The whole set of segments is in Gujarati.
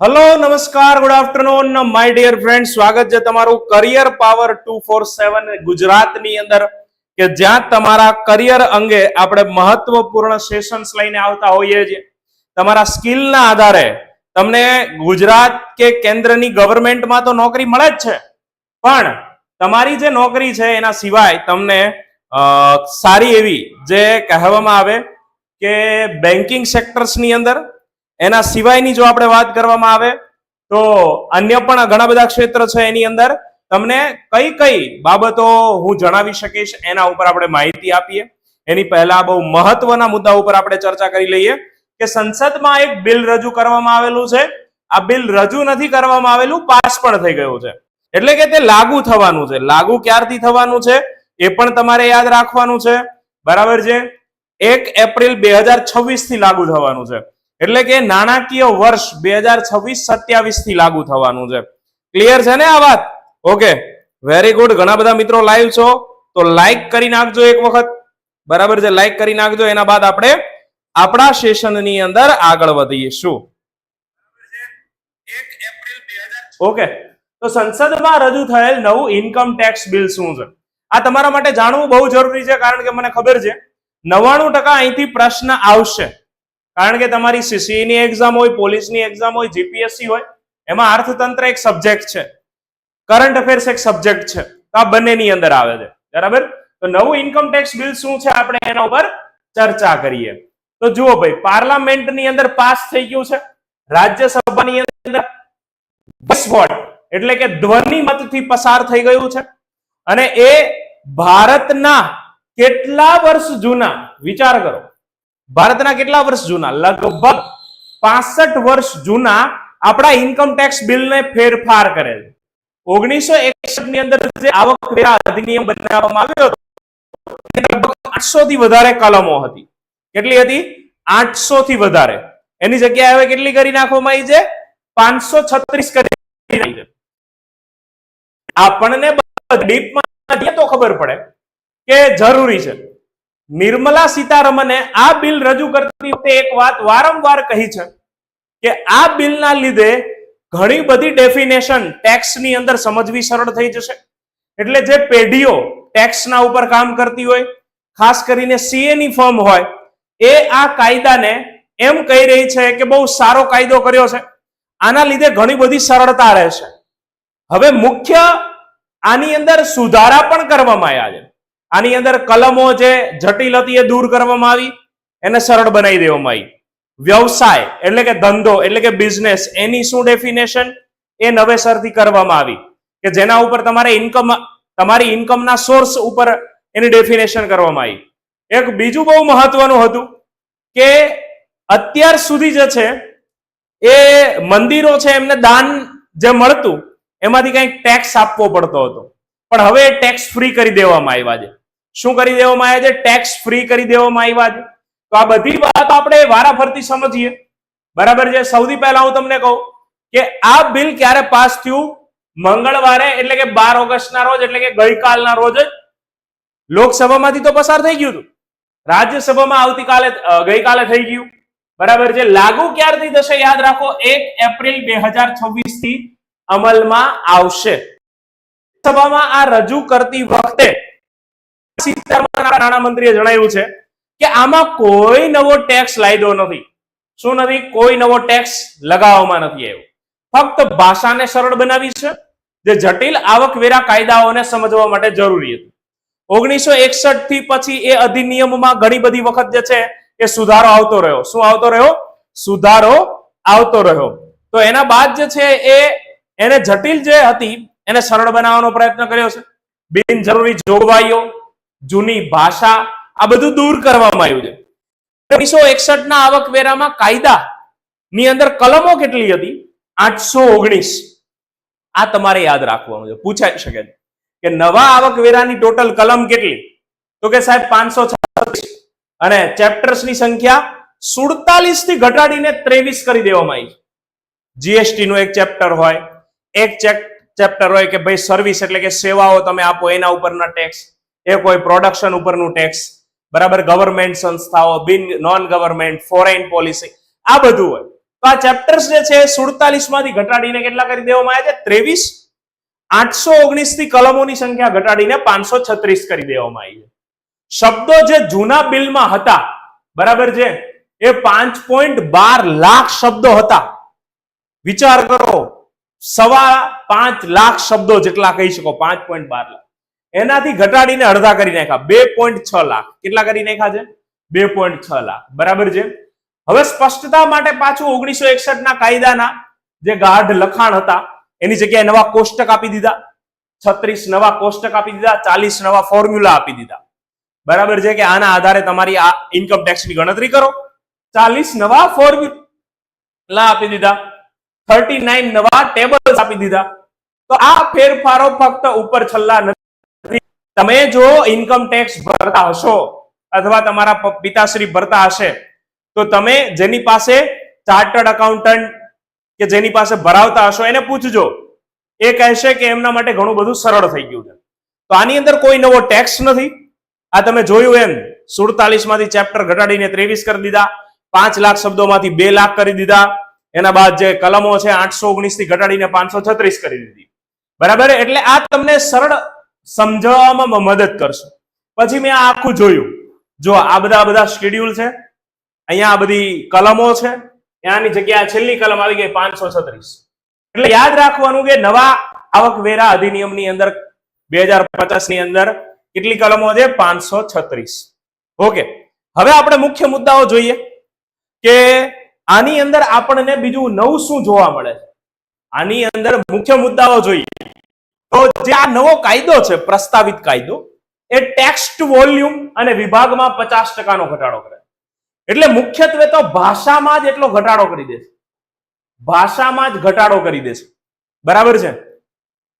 હલો નમસ્કાર good afternoon my dear friend સ્વાગત છે તમારું career power two four seven ગુજરાતની અંદર, કે જ્યાં તમારા કરિયર અંગે આપણે મહત્વપૂર્ણ સેશન્સ લઈને આવતા હોઈએ છીએ. તમારા સ્કિલના આધારે તમને ગુજરાત કે કેન્દ્રની ગવર્મેન્ટમાં તો નોકરી મળે જ છે. પણ તમારી જે નોકરી છે એના સિવાય તમને સારી એવી જે કહેવામાં આવે કે બેન્કિંગ સેક્ટર્સની અંદર એના સિવાયની જો આપણે વાત કરવામાં આવે, તો અન્ય પણ ઘણા બધા ક્ષેત્ર છે એની અંદર. તમને કઈ કઈ બાબતો હું જણાવી શકીશ, એના ઉપર આપણે માહિતી આપીએ. એની પહેલા બહુ મહત્વના મુદ્દા ઉપર આપણે ચર્ચા કરી લઈએ કે સંસદમાં એક બિલ રજૂ કરવામાં આવેલું છે. આ બિલ રજૂ નથી કરવામાં આવેલું, પાસ પણ થઈ ગયું છે. એટલે કે તે લાગુ થવાનું છે. લાગુ ક્યારથી થવાનું છે, એ પણ તમારે યાદ રાખવાનું છે. બરાબર છે? એક એપ્રિલ બે હજાર છવ્વીસથી લાગુ થવાનું છે. એટલે કે નાણાકીય વર્ષ બે હજાર છવ્વીસ સત્યાવીસથી લાગુ થવાનું છે. ક્લિયર છે ને આ વાત? ઓકે વેરી ગુડ ઘણા બધા મિત્રો લાઈવ છો. તો લાઈક કરી નાખજો એક વખત. બરાબર છે? લાઈક કરી નાખજો. એના બાદ આપણે આપણા સેશનની અંદર આગળ વધીશું. ઓકે તો સંસદમાં રજૂ થયેલ નવું ઇન્કમ ટેક્સ બિલ શું છે? આ તમારા માટે જાણવું બહુ જરૂરી છે કારણ કે મને ખબર છે. નવ્વાણું ટકા અહીંથી પ્રશ્ન આવશે. કારણ કે તમારી સીસીઈની એક્ઝામ હોય પોલીસની એક્ઝામ હોય જીપીએસસી હોય, એમાં અર્થતંત્ર એક સબ્જેક્ટ છે. કરંટ અફેર્સ એક સબ્જેક્ટ છે. તો આ બંનેની અંદર આવે છે. બરાબર? તો નવું ઇન્કમ ટેક્સ બિલ શું છે આપણે એના ઉપર ચર્ચા કરીએ. તો જુઓ ભાઈ, પાર્લામેન્ટની અંદર પાસ થઈ ગયું છે. રાજ્યસભાની અંદર vote, એટલે કે ધ્વનિ મતથી પસાર થઈ ગયું છે. અને એ ભારતના કેટલા વર્ષ જૂના? વિચાર કરો. ભારતના કેટલા વર્ષ જૂના? લગભગ પાસઠ વર્ષ જૂના આપણા ઇન્કમ ટેક્સ બિલને ફેરફાર કરેલ. ઓગણીસો એકસઠની અંદર જે આવકવેરા અધિનિયમ બનાવવામાં આવ્યો હતો આઠસો થી વધારે કલમો હતી. કેટલી હતી? આઠસો થી વધારે. એની જગ્યાએ હવે કેટલી કરી નાખવામાં આવી છે? પાંચસો છત્રીસ કરી આપણને ડીપમાં તો ખબર પડે કે જરૂરી છે. નિર્મલા સીતારમણે આ બિલ રજૂ કરતી વખતે એક વાત વારંવાર કહી છે કે આ બિલના લીધે ઘણી બધી ડેફિનેશન ટેક્સની અંદર સમજવી સરળ થઈ જશે. એટલે જે પેઢીઓ ટેક્સના ઉપર કામ કરતી હોય, ખાસ કરીને સીએ ની ફર્મ હોય, એ આ કાયદાને એમ કહી રહી છે કે બહુ સારો કાયદો કર્યો છે. આના લીધે ઘણી બધી સરળતા રહેશે. હવે મુખ્ય આની અંદર સુધારા પણ કરવામાં આવ્યા છે. આની અંદર કલમો જે જટિલ હતી એ દૂર કરવામાં આવી, એને સરળ બનાવી દેવામાં આવી. વ્યવસાય એટલે કે ધંધો એટલે કે બિઝનેસ એની શું ડેફિનેશન એ નવેસરથી કરવામાં આવી કે જેના ઉપર તમારે ઇન્કમ તમારી ઇન્કમના સોર્સ ઉપર એની ડેફિનેશન કરવામાં આવી. એક બીજું બહુ મહત્વનું હતું કે અત્યાર સુધી જે છે, એ મંદિરો છે, એમને દાન જે મળતું, એમાંથી કંઈક ટેક્સ આપવો પડતો હતો. પણ હવે ટેક્સ ફ્રી કરી દેવામાં આવ્યા છે. શું કરી દેવામાં આવ્યા છે? ટેક્સ ફ્રી કરી દેવામાં આવ્યા છે. તો આ બધી વાત આપણે વારાફરતી સમજીએ. બરાબર છે? સૌથી પહેલા હું તમને કહું કે આ બિલ ક્યારે પાસ થયું? મંગળવારે, એટલે કે બાર ઓગસ્ટના રોજ, એટલે કે ગઈકાલના રોજ જ. લોકસભામાંથી તો પસાર થઈ ગયું હતું. રાજ્યસભામાં આવતીકાલે ગઈકાલે થઈ ગયું. બરાબર છે? લાગુ ક્યારથી થશે યાદ રાખો? એક એપ્રિલ બે હજાર છવ્વીસથી અમલમાં આવશે. સભામાં આ રજૂ કરતી વખતે નાણામંત્રીએ જણાવ્યું છે કે આમાં કોઈ નવો ટેક્સ લાયદો નથી. શું નથી? કોઈ નવો ટેક્સ લગાવવામાં નથી આવ્યો. ફક્ત ભાષાને સરળ બનાવી છે, જે જટિલ આવકવેરા કાયદાઓને સમજવા માટે જરૂરી હતું. ઓગણીસો એકસઠથી પછી એ અધિનિયમમાં ઘણી બધી વખત જે છે, એ સુધારો આવતો રહ્યો. શું આવતો રહ્યો? સુધારો આવતો રહ્યો. તો એના બાદ જે છે, એ એને જટિલ જે હતી, એને સરળ બનાવવાનો પ્રયત્ન કર્યો છે. બિનજરૂરી જોગવાઈઓ જૂની ભાષા આ બધું દૂર કરવામાં આવ્યું છે. ઓગણીસો એકસઠ ના આવકવેરામાં કાયદા ની અંદર કલમો કેટલી હતી? આઠસો ઓગણીસ. આ તમારે યાદ રાખવાનું છે. પૂછાઈ શકે છે. કે નવા આવકવેરાની ટોટલ કલમ કેટલી? તો કે સાહેબ પાંચસો અને ચેપ્ટર્સની સંખ્યા સુડતાલીસથી ઘટાડીને ત્રેવીસ કરી દેવામાં આવી જીએસટી નું એક ચેપ્ટર હોય, એક ચેપ્ટર હોય કે ભાઈ સર્વિસ એટલે કે સેવાઓ તમે આપો, એના ઉપરના ટેક્સ એ કોઈ પ્રોડક્શન ઉપરનું ટેક્સ બરાબર? ગવર્મેન્ટ સંસ્થાઓ, બિન નોન ગવર્મેન્ટ ફોરેન પોલિસી આ બધું હોય. તો આ ચેપ્ટર્સ જે છે, સુડતાલીસમાંથી ઘટાડીને કેટલા કરી દેવામાં આવ્યા છે? ત્રેવીસ. આઠસો ઓગણીસથી કલમોની સંખ્યા ઘટાડીને પાંચસો છત્રીસ કરી દેવામાં આવી છે. શબ્દો જે જૂના બિલમાં હતા, બરાબર છે? એ પાંચ પોઈન્ટ બાર લાખ શબ્દો હતા. વિચાર કરો, સવા પાંચ લાખ શબ્દો જેટલા કહી શકો, પાંચ પોઈન્ટ બાર લાખ. એનાથી ઘટાડીને અડધા કરી નાખ્યા. બે પોઈન્ટ છ લાખ. કેટલા કરી નાખ્યા છે? બે પોઈન્ટ છ લાખ. બરાબર છે? હવે સ્પષ્ટતા માટે પાછું ઓગણીસો એકસઠ ના કાયદાના જે ગાઢ લખાણ હતા, એની જગ્યાએ નવા કોષ્ટક આપી દીધા. છત્રીસ નવા કોષ્ટક આપી દીધા, ચાલીસ નવા ફોર્મ્યુલા આપી દીધા. બરાબર છે કે આના આધારે તમારી આ ઇન્કમ ટેક્સની ગણતરી કરો. ચાલીસ નવા ફોર્મ્યુલા આપી દીધા. થર્ટી નાઇન નવા ટેબલ્સ આપી દીધા. તો આ ફેરફારો ફક્ત ઉપર છલ્લા તમે જો ઇન્કમ ટેક્સ ભરતા હશો અથવા તમારા પિતાશ્રી ભરતા હશે, તો તમે જેની પાસે ચાર્ટર્ડ અકાઉન્ટન્ટ કે જેની પાસે ભરાવતા હશો એને પૂછજો. એ કહેશે કે એમના માટે ઘણું બધું સરળ થઈ ગયું છે. તો આની અંદર કોઈ નવો ટેક્સ નથી. આ તમે જોયું એમ સુડતાલીસમાંથી ચેપ્ટર ઘટાડીને ત્રેવીસ કરી દીધા, પાંચ લાખ શબ્દોમાંથી બે લાખ કરી દીધા, એના બાદ જે કલમો છે આઠસો ઓગણીસથી ઘટાડીને પાંચસો છત્રીસ કરી દીધી. બરાબર? એટલે આ તમને સરળ સમજાવવામાં મદદ કરશે. પછી મેં આખું જોયું. જો આ બધા બધા શેડ્યુલ છે, અહીંયા આ બધી કલમો છે, ત્યાંની જગ્યા છેલ્લી કલમ આવી ગઈ પાંચસો છત્રીસ. એટલે યાદ રાખવાનું કે નવા આવકવેરા અધિનિયમની અંદર, બે હજારની અંદર કેટલી કલમો છે? પાંચસો છત્રીસ. ઓકે. હવે આપણે મુખ્ય મુદ્દાઓ જોઈએ કે આની અંદર આપણને બીજું નવું શું જોવા મળે છે. આની અંદર મુખ્ય મુદ્દાઓ જોઈએ. તો જે આ નવો કાયદો છે, પ્રસ્તાવિત કાયદો, એ ટેક્સ્ટ વોલ્યુમ અને વિભાગમાં પચાસ ટકાનો ઘટાડો કરે. એટલે મુખ્યત્વે તો ભાષામાં જ એટલો ઘટાડો કરી દેશે. ભાષામાં જ ઘટાડો કરી દેશે. બરાબર છે?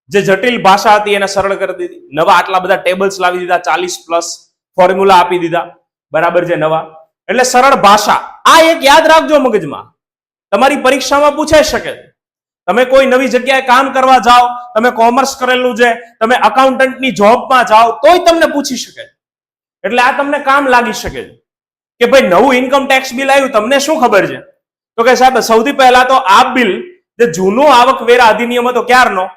જે જટિલ ભાષા હતી એને સરળ કરી દીધી. નવા આટલા બધા ટેબલ્સ લાવી દીધા, ચાલીસ પ્લસ ફોર્મ્યુલા આપી દીધા. બરાબર છે નવા? એટલે સરળ ભાષા. આ એક યાદ રાખજો મગજમાં. તમારી પરીક્ષામાં પૂછાઈ શકે. તમે કોઈ નવી જગ્યાએ કામ કરવા જાઓ, તમે કોમર્સ કરેલું છે, તમે અકાઉન્ટન્ટની જોબમાં જાઓ, તોય તમને પૂછી શકે એટલે આ તમને કામ લાગી શકે છે. કે ભાઈ નવું ઇન્કમ ટેક્સ બિલ આવ્યું, તમને શું ખબર છે? તો કે સાહેબ, સૌથી પહેલા તો આ બિલ જે જૂનો આવકવેરા અધિનિયમ હતો ક્યારનો?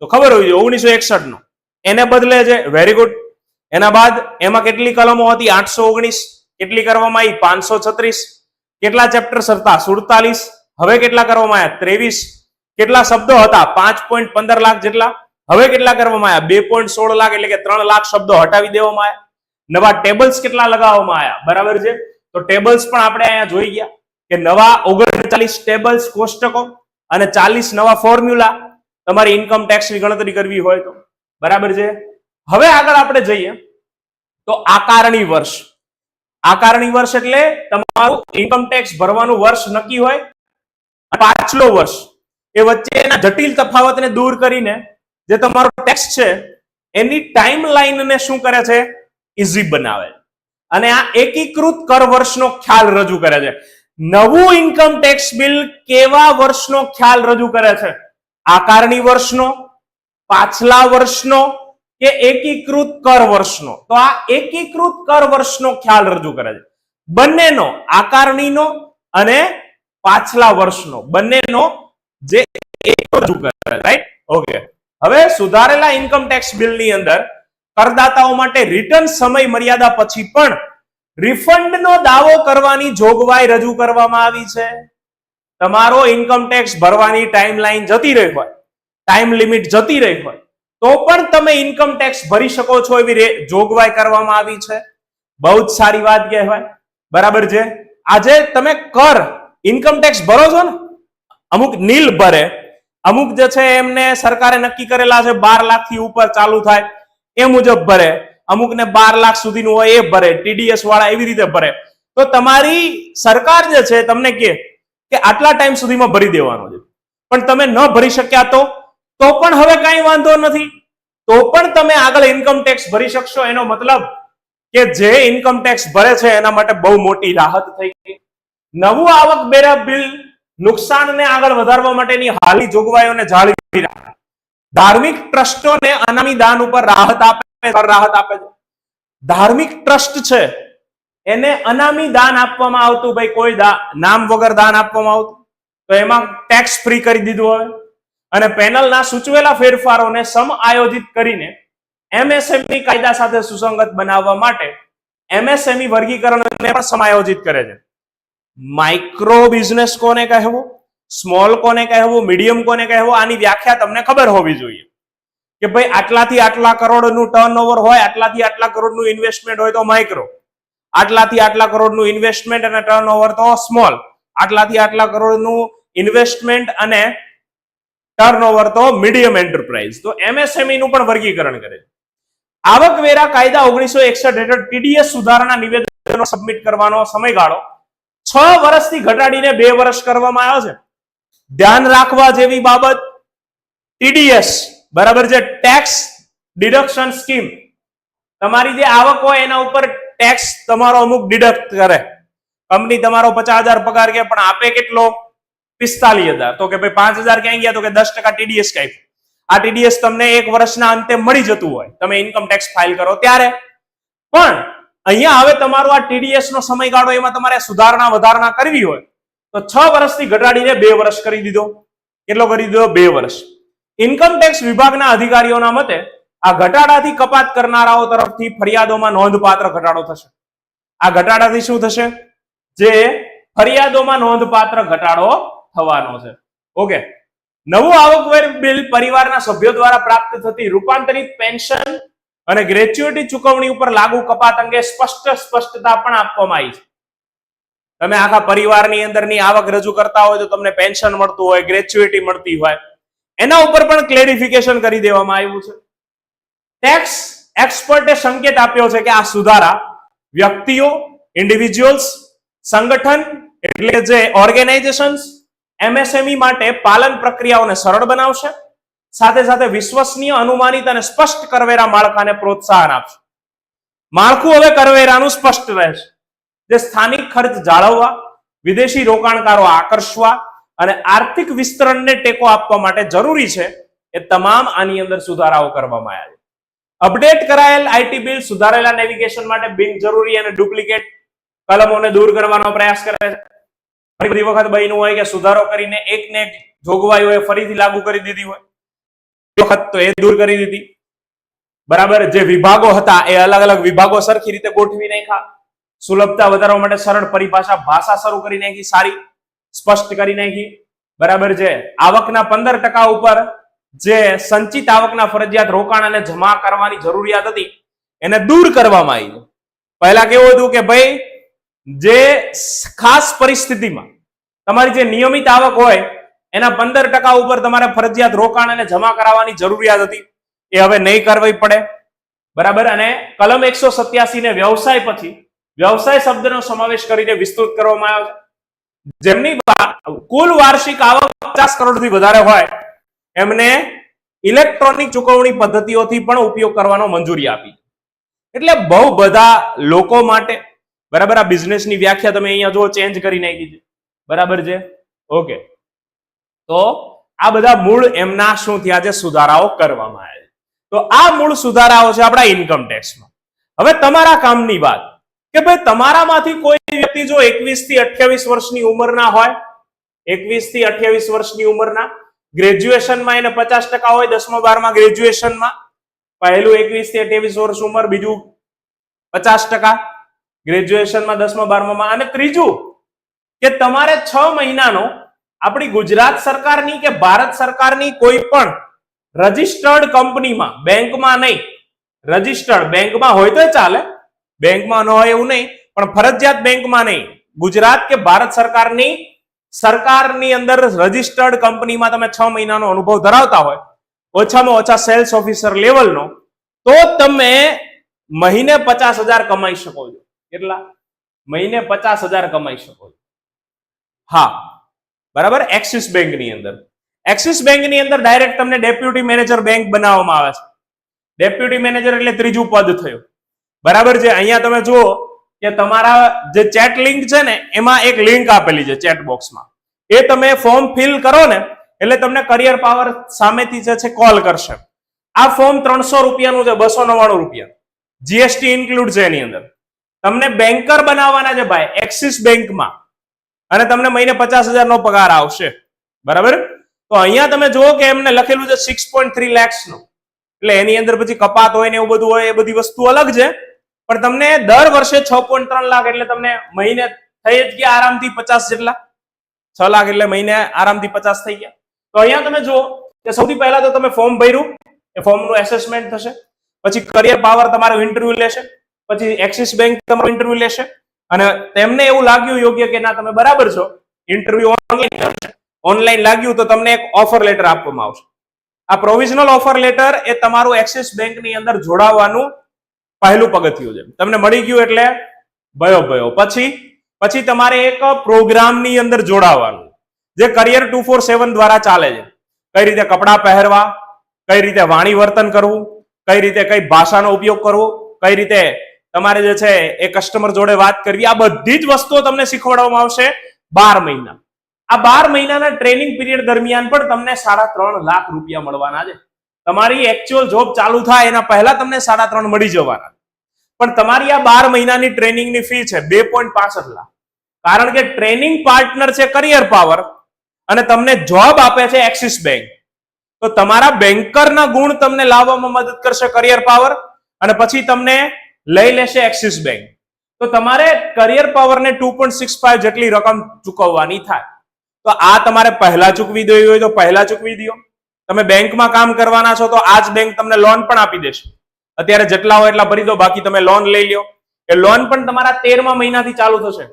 તો ખબર હોય ઓગણીસો એકસઠ નો એને બદલે છે વેરી ગુડ એના બાદ એમાં કેટલી કલમો હતી? આઠસો ઓગણીસ. કેટલી કરવામાં આવી? પાંચસો છત્રીસ. કેટલા ચેપ્ટર સરતા સુડતાલીસ. હવે કેટલા કરવામાં આવ્યા? ત્રેવીસ. કેટલા શબ્દો હતા? પાંચ પોઈન્ટ પંદર લાખ જેટલા. હવે કેટલા કરવામાં આવ્યા? બે પોઈન્ટ સોળ લાખ એટલે કે ત્રણ લાખ શબ્દો હટાવી દેવામાં આવ્યા. નવા ટેબલ્સ કેટલા લગાવવામાં આવ્યા? બરાબર છે? તો ટેબલ્સ પણ આપણે અહીંયા જોઈ ગયા કે નવા ઓગણચાલીસ ટેબલ્સ કોષ્ટકો અને ચાલીસ નવા ફોર્મ્યુલા તમારી ઇન્કમ ટેક્સની ગણતરી કરવી હોય તો. બરાબર છે? હવે આગળ આપણે જઈએ. તો આકારણી વર્ષ. આકારણી વર્ષ એટલે તમારું ઇન્કમ ટેક્સ ભરવાનું વર્ષ નક્કી હોય. પાછલો વર્ષ. એ વચ્ચેના જટિલ તફાવતને દૂર કરીને જે તમારો ટેક્સ છે, એની ટાઈમ લાઈનને શું કરે છે? ઇઝી બનાવે. અને આ એકીકૃત કર વર્ષનો ખ્યાલ રજૂ કરે છે. નવું ઇન્કમ ટેક્સ બિલ કેવા વર્ષનો ખ્યાલ રજૂ કરે છે? આકારણી વર્ષનો, પાછલા વર્ષનો કે એકીકૃત કર વર્ષનો? તો આ એકીકૃત કર વર્ષનો ખ્યાલ રજૂ કરે છે. બંનેનો, આકારણીનો અને પાછલા વર્ષનો. બંનેનો જે રાઈટ ઓકે હવે સુધારેલા ઇન્કમ ટેક્સ બિલની અંદર કરદાતાઓ માટે રિટર્ન સમય મર્યાદા પછી પણ રિફંડનો દાવો કરવાની જોગવાઈ રજૂ કરવામાં આવી છે. તમારો ઇન્કમ ટેક્સ ભરવાની ટાઈમ લાઈન જતી રહી હોય ટાઈમ લિમિટ જતી રહી હોય, તો પણ તમે ઇન્કમ ટેક્સ ભરી શકો છો એવી જોગવાઈ કરવામાં આવી છે. બહુ જ સારી વાત કહેવાય. બરાબર છે? આજે તમે કર ઇન્કમ ટેક્સ ભરો છો ને? અમુક નીલ ભરે, અમુક જે છે એમને સરકારે નક્કી કરેલા છે બાર લાખથી ઉપર ચાલુ થાય, એ મુજબ ભરે, અમુકને બાર લાખ સુધીનું હોય એ ભરે, ટીડીએસ વાળા એવી રીતે ભરે. તો તમારી સરકાર જે છે તમને કે કે આટલા ટાઈમ સુધીમાં ભરી દેવાનો છે. પણ તમે ન ભરી શક્યા તો તો પણ હવે કાંઈ વાંધો નથી. તો પણ તમે આગળ ઇન્કમ ટેક્સ ભરી શકશો. એનો મતલબ કે જે ઇન્કમ ટેક્સ ભરે છે એના માટે બહુ મોટી રાહત થઈ. ગઈ નવું આવક બેરા બિલ નુકસાનને આગળ વધારવા માટેની હાલની જોગવાઈઓને જાળવી રાખે. ધાર્મિક ટ્રસ્ટોને અનામી દાન ઉપર રાહત આપે રાહત આપે છે. ધાર્મિક ટ્રસ્ટ છે, એને અનામી દાન આપવામાં આવતું ભાઈ, કોઈ નામ વગર દાન આપવામાં આવતું. તો એમાં ટેક્સ ફ્રી કરી દીધું હવે અને પેનલના સૂચવેલા ફેરફારોને સમ આયોજિત કરીને એમએસએમઈ કાયદા સાથે સુસંગત બનાવવા માટે એમએસએમઈ વર્ગીકરણને પણ સમાયોજિત કરે છે. માઇક્રો બિઝનેસ કોને કહેવું? સ્મોલ કોને કહેવું? મીડિયમ કોને કહેવું? આની વ્યાખ્યા તમને ખબર હોવી જોઈએ. કે ભાઈ આટલાથી આટલા કરોડનું ટર્નઓવર હોય, આટલાથી આટલા કરોડનું ઇન્વેસ્ટમેન્ટ હોય તો માઇક્રો આટલાથી આટલા કરોડનું ઇન્વેસ્ટમેન્ટ અને ટર્નઓવર તો સ્મોલ આટલાથી આટલા કરોડનું ઇન્વેસ્ટમેન્ટ અને ટર્નઓવર તો મીડિયમ એન્ટરપ્રાઇઝ તો એમએસએમઈ નું પણ વર્ગીકરણ કરે. આવકવેરા કાયદા ઓગણીસો એકસઠ હેઠળ ટીડીએસ સુધારણા નિવેદનો સબમિટ કરવાનો સમયગાળો. છ વર્ષથી ઘટાડીને બે વર્ષ કરવામાં આવ્યો છે. ધ્યાન રાખવા જેવી બાબત ટીડીએસ, બરાબર છે? Tax deduction scheme. તમારી જે આવક હોય એના ઉપર ટેક્સ તમારો અમુક ડિડક્ટ કરે. કંપની તમારો પચાસ હજાર પગાર કે પણ આપે કેટલો? પિસ્તાલીસ હજાર. તો કે ભાઈ પાંચ હજાર ક્યાં ગયા તો કે દસ ટકા ટીડીએસ કાપ્યું. આ ટીડીએસ તમને એક વર્ષના અંતે મળી જતું હોય. તમે ઇન્કમ ટેક્સ ફાઇલ કરો ત્યારે. પણ અહીંયા હવે તમારો આ ટીડીએસ નો સમયગાળો એમાં તમારે સુધારણા વધારણા કરવી હોય, તો છ વર્ષથી ઘટાડીને બે વર્ષ કરી દીધો. કેટલો કરી દીધો? બે વર્ષ. ઇન્કમ ટેક્સ વિભાગના અધિકારીઓના મતે આ ઘટાડાથી કપાત કરનારાઓ તરફથી ફરિયાદોમાં નોંધપાત્ર ઘટાડો થશે. આ ઘટાડાથી શું થશે? જે ફરિયાદોમાં નોંધપાત્ર ઘટાડો થવાનો છે. ઓકે. નવું આવકવેર બિલ પરિવારના સભ્યો દ્વારા પ્રાપ્ત થતી રૂપાંતરિત પેન્શન અને ગ્રેચ્યુટી ચૂકવણી ઉપર લાગુ કપાત અંગે સ્પષ્ટ સ્પષ્ટતા પણ આપવામાં આવી છે. તમે આખા પરિવારની અંદરની આવક રજૂ કરતા હોય તો તમને પેન્શન મળતું હોય ગ્રેચ્યુટી મળતી હોય. એના ઉપર પણ ક્લેરિફિકેશન કરી દેવામાં આવ્યું છે. ટેક્સ એક્સપર્ટે સંકેત આપ્યો છે કે આ સુધારા વ્યક્તિઓ ઇન્ડિવિજ્યુઅલ્સ સંગઠન એટલે જે ઓર્ગેનાઇઝેશન્સ એમએસએમઈ માટે પાલન પ્રક્રિયાઓને સરળ બનાવશે. સાથે સાથે વિશ્વસનીય અનુમાનિત અને સ્પષ્ટ કરવેરા માળખાને પ્રોત્સાહન આપશે. માળખું હવે કરવેરાનું સ્પષ્ટ રહેશે. જે સ્થાનિક ખર્ચ જાળવવા, વિદેશી રોકાણકારો આકર્ષવા અને આર્થિક વિસ્તરણને ટેકો આપવા માટે જરૂરી છે એ તમામ આની અંદર સુધારાઓ કરવામાં આવ્યા છે. અપડેટ કરાયેલ આઈટી બિલ સુધારેલા નેવિગેશન માટે બિનજરૂરી અને ડુપ્લિકેટ કલમોને દૂર કરવાનો પ્રયાસ કરે છે. ઘણી બધી વખત બન્યું હોય કે સુધારો કરીને એક ને એક જોગવાઈઓ ફરીથી લાગુ કરી દીધી હોય. વખત તો એ દૂર કરી દીધી. બરાબર? જે વિભાગો હતા, એ અલગ અલગ વિભાગો સરખી રીતે ગોઠવી નાખ્યા. સુલભતા વધારવા માટે સરળ પરિભાષા ભાષા શરૂ કરી નાખી, સારી, સ્પષ્ટ કરી નાખી. બરાબર છે? આવકના પંદર ટકા ઉપર જે સંચિત આવકના ફરજિયાત રોકાણ અને જમા કરવાની જરૂરિયાત હતી, એને દૂર કરવામાં આવી. પહેલા કેવું હતું કે ભાઈ, જે ખાસ પરિસ્થિતિમાં તમારી જે નિયમિત આવક હોય એના પંદર ટકા ઉપર તમારે ફરજિયાત રોકાણ અને જમા કરાવવાની જરૂરિયાત હતી. એ હવે નહીં કરવી પડે. બરાબર? અને કલમ એકસો સત્યાસી ને વ્યવસાય પછી વ્યવસાય શબ્દનો સમાવેશ કરીને વિસ્તૃત કરવામાં આવ્યો છે. જેમની કુલ વાર્ષિક આવક પચાસ કરોડથી વધારે હોય, એમને ઇલેક્ટ્રોનિક ચુકવણી પદ્ધતિઓથી પણ ઉપયોગ કરવાનો મંજૂરી આપી. એટલે બહુ બધા લોકો માટે, બરાબર? આ બિઝનેસની વ્યાખ્યા તમે અહીંયા જો ચેન્જ કરી નાખી છે. બરાબર છે? ઓકે તો આ બધા મૂળ એમના શું થયા છે? સુધારાઓ કરવામાં આવ્યા તો આ મૂળ સુધારાઓ છે આપણા ઇન્કમ ટેક્સમાં હવે તમારા કામની વાત કે ભાઈ તમારામાંથી કોઈ વ્યક્તિ જો એકવીસથી અઠ્યાવીસ વર્ષની ઉંમરના હોય એકવીસથી અઠ્યાવીસ વર્ષની ઉંમરના, ગ્રેજ્યુએશનમાં એને પચાસ ટકા હોય, દસમા, બારમા ગ્રેજ્યુએશનમાં, પહેલું એકવીસથી અઠ્યાવીસ વર્ષ ઉંમર, બીજું પચાસ ટકા, ગ્રેજ્યુએશનમાં દસમા, બારમામાં, અને ત્રીજું કે તમારે છ મહિનાનો આપણી ગુજરાત સરકારની કે ભારત સરકારની કોઈ પણ રજિસ્ટર્ડ કંપનીમાં, બેંકમાં નહીં, રજિસ્ટર્ડ બેંકમાં હોય તો ચાલે. બેંકમાં ન હોય એવું નહીં, પણ ફરજિયાત બેંકમાં નહીં. ગુજરાત કે ભારત સરકારની સરકારની અંદર રજિસ્ટર્ડ કંપનીમાં તમે છ મહિનાનો અનુભવ ધરાવતા હોય, ઓછામાં ઓછા સેલ્સ ઓફિસર લેવલનો, તો તમે મહિને પચાસ હજાર કમાઈ શકો છો. કેટલા? મહિને પચાસ હજાર કમાઈ શકો છો. હા. બરાબર? એક્સિસ બેંકની અંદર. એક્સિસ બેંકની અંદર ડાયરેક્ટ તમને ડેપ્યુટી મેનેજર બેંક બનાવવામાં આવે છે. ડેપ્યુટી મેનેજર એટલે ત્રીજું પદ થયું. બરાબર છે? અહીંયા તમે જુઓ કે તમારા જે ચેટ લિંક છે ને, એમાં એક લિંક આપેલી છે ચેટ બોક્સમાં એ તમે ફોર્મ ફિલ કરો ને, એટલે તમને કરિયર પાવર સામેથી જે છે કોલ કરશે. આ ફોર્મ ત્રણસો રૂપિયાનું છે, બસો નવ્વાણું રૂપિયા. જીએસટી ઇન્ક્લુડ છે એની અંદર. તમને બેન્કર બનાવવાના છે ભાઈ એક્સિસ બેંકમાં અને તમને મહિને પચાસ નો પગાર આવશે. બરાબર? તો અહીંયા તમે જુઓ કે એમને લખેલું છે સિક્સ પોઈન્ટ થ્રી લેક્સનું. એટલે એની અંદર પછી કપાત હોય ને એવું બધું હોય, એ બધી વસ્તુ અલગ છે. પણ તમને દર વર્ષે છ પોઈન્ટ ત્રણ લાખ એટલે તમને મહિને થઈ જ ગયા આરામથી પચાસ જેટલા. છ લાખ એટલે મહિને આરામથી પચાસ થઈ ગયા. તો અહીંયા તમે જુઓ કે સૌથી પહેલા તો તમે ફોર્મ ભર્યું. એ ફોર્મનું એસેસમેન્ટ થશે. પછી કરિયર પાવર તમારું ઇન્ટરવ્યુ લેશે. પછી એક્સિસ બેંક તમારું ઇન્ટરવ્યુ લેશે. અને તેમને એવું લાગ્યું યોગ્ય કે ના, તમે બરાબર છો. ઇન્ટરવ્યુ ઓનલાઈન ઓનલાઈન લાગ્યું તો તમને એક ઓફર લેટર આપવામાં આવશે. આ પ્રોવિઝનલ ઓફર લેટર એ તમારું એક્સિસ બેંકની અંદર જોડાવાનું પહેલું પગથિયું છે. તમને મળી ગયું એટલે ભયો ભયો. પછી પછી તમારે એક પ્રોગ્રામની અંદર જોડાવાનું. જે કરિયર ટુ ફોર સેવન દ્વારા ચાલે છે. કઈ રીતે કપડાં પહેરવા, કઈ રીતે વાણી વર્તન કરવું, કઈ રીતે કઈ ભાષાનો ઉપયોગ કરવો, કઈ રીતે તમારે જે છે એ કસ્ટમર જોડે વાત કરવી. આ બધી જ વસ્તુઓ તમને શીખવાડવામાં આવશે બાર મહિના. આ બાર મહિનાના ટ્રેનિંગ પીરિયડ દરમિયાન પણ તમને સાડા ત્રણ લાખ રૂપિયા મળવાના છે. તમારી એકચ્યુઅલ જોબ ચાલુ થાય એના પહેલા તમને સાડા ત્રણ મળી જવાના. પણ તમારી આ બાર મહિનાની ટ્રેનિંગની ફી છે બે પોઈન્ટ પાસઠ લાખ. કારણ કે ટ્રેનિંગ પાર્ટનર છે કરિયર પાવર અને તમને જોબ આપે છે એક્સિસ બેંક તો તમારા બેન્કરના ગુણ તમને લાવવામાં મદદ કરશે કરિયર પાવર અને પછી તમને લઈ લેશે એક્સિસ બેંક તો તમારે કરિયર પાવરને ટુ પોઈન્ટ સિક્સ ફાઈવ જેટલી રકમ ચૂકવવાની થાય. તો આ તમારે પહેલા ચૂકવી દેવી હોય તો પહેલા ચૂકવી દો. તમે બેંકમાં કામ કરવાના છો તો આ જ બેંક તમને લોન પણ આપી દેશે. અત્યારે જેટલા હોય એટલા ભરી દો, બાકી તમે લોન લઈ લ્યો. એ લોન પણ તમારા તેરમા મહિનાથી ચાલુ થશે.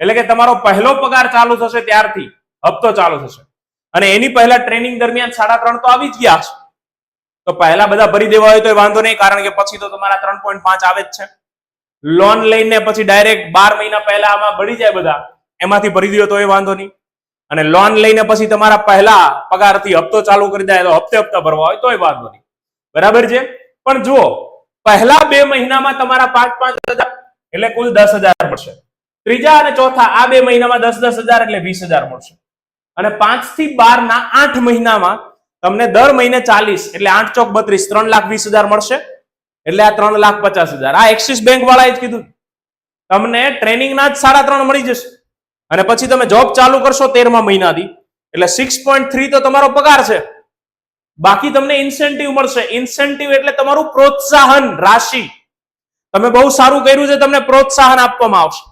એટલે કે તમારો પહેલો પગાર ચાલુ થશે ત્યારથી, હપ્તો ચાલુ થશે. અને એની પહેલા ટ્રેનિંગ દરમિયાન સાડા ત્રણ તો આવી જ ગયા છે. તો પહેલા બધા ભરી દેવા હોય તો વાંધો નહીં, કારણ કે પછી તો તમારા ત્રણ પોઈન્ટ પાંચ આવે જ છે. લોન લઈને પછી ડાયરેક્ટ બાર મહિના પહેલા આમાં ભરી જાય બધા. એમાંથી ભરી દો તો એ વાંધો નહીં. અને લોન લઈને પછી તમારા પહેલા પગારથી હપ્તો ચાલુ કરી દે, તો હપ્તે હપ્તા ભરવા હોય તોય વાંધો નહીં. બરાબર છે? પણ જુઓ, પહેલા બે મહિનામાં તમારા પાંચ પાંચ હજાર, એટલે કુલ દસ હજાર મળશે. ત્રીજા અને ચોથા, આ બે મહિનામાં દસ દસ હજાર એટલે વીસ હજાર મળશે. અને પાંચથી બાર ના આઠ મહિનામાં તમને દર મહિને ચાલીસ, એટલે આઠ ચોક બત્રીસ, ત્રણ લાખ વીસ હજાર મળશે. એટલે આ ત્રણ લાખ પચાસ હજાર. આ એક્સિસ બેંક વાળાએ જ કીધું. તમને ટ્રેનિંગના જ સાડા ત્રણ મળી જશે. અને પછી તમે જોબ ચાલુ કરશો તેરમા મહિનાથી. એટલે સિક્સ પોઈન્ટ થ્રી તો તમારો પગાર છે. બાકી તમને ઇન્સેન્ટિવ મળશે. ઇન્સેન્ટિવ એટલે તમારું પ્રોત્સાહન રાશિ. તમે બહુ સારું કર્યું છે, તમને પ્રોત્સાહન આપવામાં આવશે.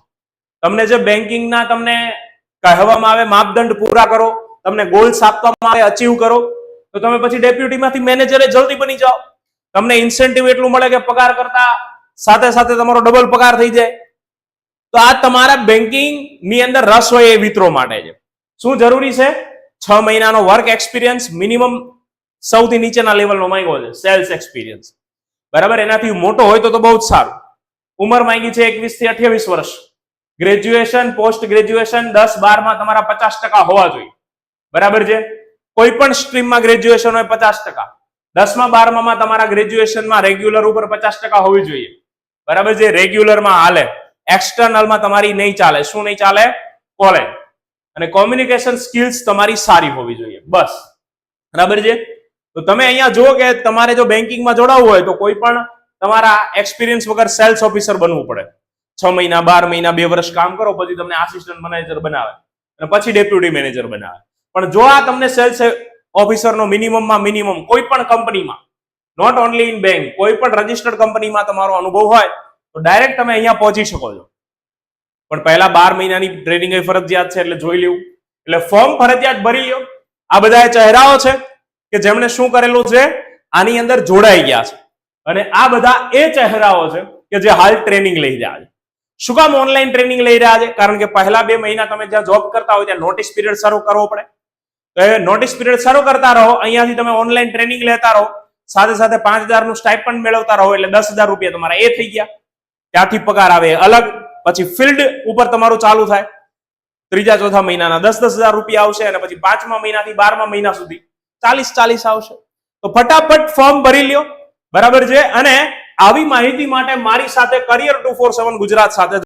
તમને જે બેન્કિંગના તમને કહેવામાં આવે માપદંડ પૂરા કરો. તમને ગોલ્સ આપવામાં આવે અચીવ કરો. તો તમે પછી ડેપ્યુટીમાંથી મેનેજરે જલ્દી બની જાઓ. તમને ઇન્સેન્ટિવ એટલું મળે કે પગાર કરતા સાથે સાથે તમારો ડબલ પગાર થઈ જાય. તો આ તમારા બેન્કિંગની અંદર રસ હોય એ મિત્રો માટે છે. શું જરૂરી છે? છ મહિનાનો વર્ક એક્સપિરિયન્સ મિનિમમ સૌથી નીચેના લેવલનો માંગ્યો છે સેલ્સ એક્સપિરિયન્સ બરાબર? એનાથી મોટો હોય તો તો બહુ જ સારું. ઉંમર માંગી છે એકવીસથી અઠ્યાવીસ વર્ષ. ગ્રેજ્યુએશન પોસ્ટ ગ્રેજ્યુએશન દસ બારમાં તમારા પચાસ ટકા હોવા જોઈએ. બરાબર છે? કોઈ પણ સ્ટ્રીમમાં ગ્રેજ્યુએશન હોય પચાસ ટકા. દસમા બારમામાં તમારા ગ્રેજ્યુએશનમાં રેગ્યુલર ઉપર પચાસ ટકા હોવી જોઈએ. બરાબર જે રેગ્યુલરમાં હાલે. એક્સટર્નલમાં તમારી નહીં ચાલે. શું નહીં ચાલે? કોલેજ અને કોમ્યુનિકેશન સ્કિલ્સ તમારી સારી હોવી જોઈએ. બસ. બરાબર છે? તો તમે અહીંયા જુઓ કે તમારે જો બેન્કિંગમાં જોડાવવું હોય તો કોઈ પણ તમારા એક્સપિરિયન્સ વગર સેલ્સ ઓફિસર બનવું પડે. છ મહિના, બાર મહિના, બે વર્ષ કામ કરો, પછી તમને આસિસ્ટન્ટ મેનેજર બનાવે. અને પછી ડેપ્યુટી મેનેજર બનાવે. પણ જો આ તમને સેલ્સ ઓફિસરનો મિનિમમમાં મિનિમમ કોઈ પણ કંપનીમાં નોટ ઓનલી ઇન બેંક કોઈ પણ રજિસ્ટર્ડ કંપનીમાં તમારો અનુભવ હોય, તો ડાયરેક્ટ તમે અહીંયા પહોંચી શકો છો. પણ પહેલા બાર મહિનાની ટ્રેનિંગ એ ફરજિયાત છે, એટલે જોઈ લેવું એટલે ફોર્મ ફરજિયાત ભરી લ્યો. આ બધા ચહેરાઓ છે કે જેમણે શું કરેલું છે, આની અંદર જોડાઈ ગયા છે. અને આ બધા એ ચહેરાઓ છે કે જે હાલ ટ્રેનિંગ લઈ રહ્યા છે. શું કામ ઓનલાઈન ટ્રેનિંગ લઈ રહ્યા છે? કારણ કે પહેલા બે મહિના તમે જ્યાં જોબ કરતા હોય ત્યાં નોટિસ પીરિયડ શરૂ કરવો પડે. નોટિસ પીરિયડ શરૂ કરતા રહો. અહીંયાથી તમે ઓનલાઈન ટ્રેનિંગ લેતા રહો. સાથે સાથે પાંચ હજારનું સ્ટાઇપન્ડ મેળવતા રહો એટલે દસ હજાર રૂપિયા તમારા એ થઈ ગયા. ત્યાંથી પગાર આવે અલગ, પછી ફિલ્ડ ઉપર તમારું ચાલુ થાય. ત્રીજા, ચોથા મહિનાના દસ દસ હજાર રૂપિયા આવશે અને પછી પાંચમા મહિનાથી બારમા મહિના સુધી ચાલીસ ચાલીસ આવશે. તો ફટાફટ ફોર્મ ભરી લ્યો. બરાબર છે? અને આવી માહિતી માટે મારી સાથે career two four seven Gujarat સાથે